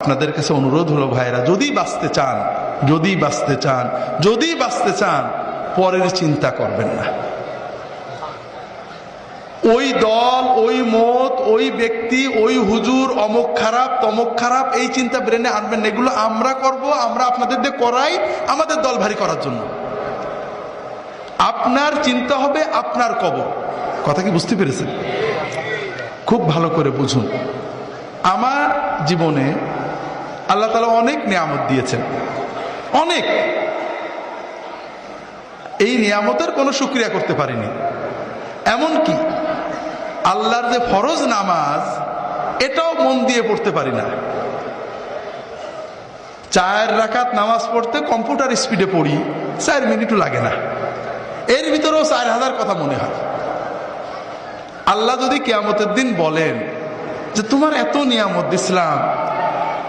আপনাদের কাছে অনুরোধ হলো ভাইরা যদি বাঁচতে চান, যদি বাঁচতে চান, যদি বাঁচতে চান, পরের চিন্তা করবেন না। ওই দল, ওই মত, ওই ব্যক্তি, ওই হুজুর, অমুক খারাপ, তমক খারাপ, এই চিন্তা ব্রেনে আনবেন। এগুলো আমরা করব, আমরা আপনাদের দিয়ে করাই আমাদের দল ভারী করার জন্য। আপনার চিন্তা হবে আপনার কবর। কথা কি বুঝতে পেরেছেন? খুব ভালো করে বুঝুন। আমার জীবনে আল্লাহ তালা অনেক নিয়ামত দিয়েছেন। অনেক। এই নিয়ামতের কোনো সুক্রিয়া করতে পারিনি। এমন কি আল্লাহর যে ফরজ নামাজ, এটাও মন দিয়ে পড়তে পারি না। চার রাকাত নামাজ পড়তে কম্পিউটার স্পিডে পড়ি, চার মিনিটও লাগে না। এর ভিতরেও চার হাজার কথা মনে হয়। আল্লাহ যদি কেয়ামতের দিন বলেন যে, তোমার এত নিয়ামত দিছিলাম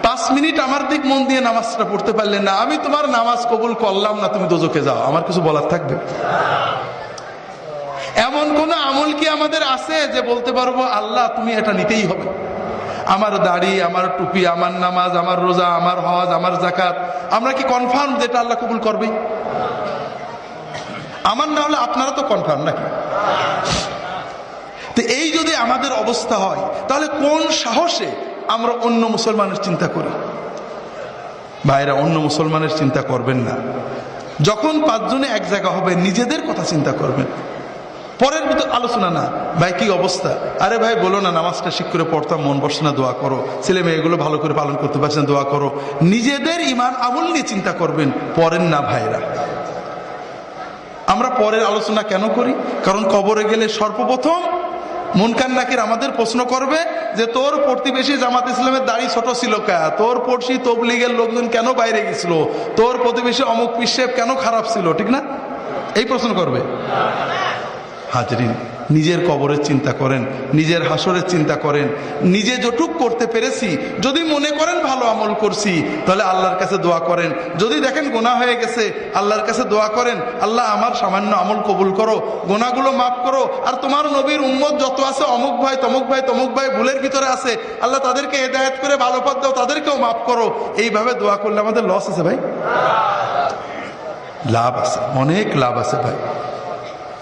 পাঁচ মিনিট আমার দিক মন দিয়ে নামাজটা পড়তে পারলে না। আমি তোমার নামাজ কবুল করলাম না, তুমি দোজকে যাও। আমার কিছু বলার থাকবে? এমন কোন আমল কি আমাদের আছে যে বলতে পারব, আল্লাহ, তুমি এটা নিতেই হবে। আমার দাড়ি, আমার টুপি, আমার নামাজ, আমার রোজা, আমার হজ, আমার জাকাত আমরা কি কনফার্ম যেটা আল্লাহ কবুল করবে আমার না হলে আপনারা তো কনফার্ম নাকি? তো এই যদি আমাদের অবস্থা হয়, তাহলে কোন সাহসে আমরা অন্য মুসলমানের চিন্তা করি। ভাইরা, অন্য মুসলমানের চিন্তা করবেন না। যখন পাঁচজনে এক জায়গা হবে, নিজেদের কথা চিন্তা করবেন। পরের ভিতর আলোচনা না। ভাই, কি অবস্থা? আরে ভাই, বলো না, নামাজটা শিখ করে পড়তাম মন বসে না, দোয়া করো। ছেলে মেয়েগুলো ভালো করে পালন করতে পারছে না, দোয়া করো। নিজেদের ইমান আমল নিয়ে চিন্তা করবেন পরের না ভাইরা। আমরা পরের আলোচনা কেন করি? কারণ কবরে গেলে সর্বপ্রথম মুনকান নাকির আমাদের প্রশ্ন করবে যে, তোর প্রতিবেশী জামাত ইসলামের দাড়ি ছোট ছিল কা? তোর পড়শি তবলিগের লোকজন কেন বাইরে গেছিল? তোর প্রতিবেশী অমুক পিসেব কেন খারাপ ছিল? ঠিক না? এই প্রশ্ন করবে। হাজরিন নিজের কবরের চিন্তা করেন, নিজের হাসরের চিন্তা করেন, নিজে যটুক করতে পেরেছি, যদি মনে করেন ভালো আমল করছি, তাহলে আল্লাহর কাছে দোয়া করেন। যদি দেখেন গোনা হয়ে গেছে, আল্লাহর কাছে দোয়া করেন, আল্লাহ আমার সামান্য আমল কবুল করো গোনাগুলো মাফ করো, আর তোমার নবীর উম্মত যত আছে, অমুক ভাই, তমুক ভাই তমুক ভাই ভুলের ভিতরে আছে, আল্লাহ তাদেরকে হেদায়ত করে ভালো পথ দাও, তাদেরকেও মাফ করো। এইভাবে দোয়া করলে আমাদের লস আছে ভাই? লাভ আছে, অনেক লাভ আছে ভাই।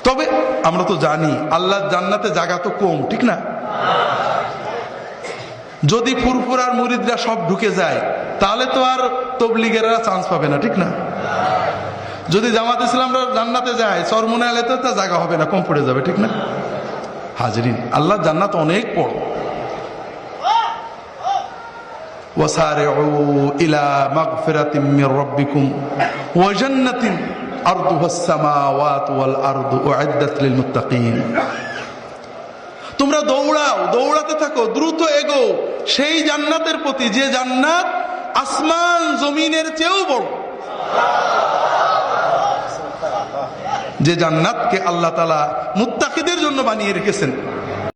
তবে আমরা তো জানি আল্লাহ জান্নাতে জায়গা তো কম ঠিক না যদি ফুরফুরার মুরিদরা সব ঢুকে যায় তাহলে তো আর তবলিগেরা চান্স পাবে না ঠিক না যদি জামাত ইসলামরা জান্নাতে যায় সরমুনে আলেতে তো জায়গা হবে না কম পড়ে যাবে ঠিক না হাজরিন আল্লাহ জান্নাত অনেক বড় وسارعوا إلى مغفرة من ربكم وجنة তোমরা দৌড়াও, দৌড়াতে থাকো, দ্রুত এগো। সেই জান্নাতের প্রতি যে জান্নাত আসমান জমিনের চেয়েও বড়। যে জান্নাতকে আল্লাহ তালা মুত্তাকিদের জন্য বানিয়ে রেখেছেন।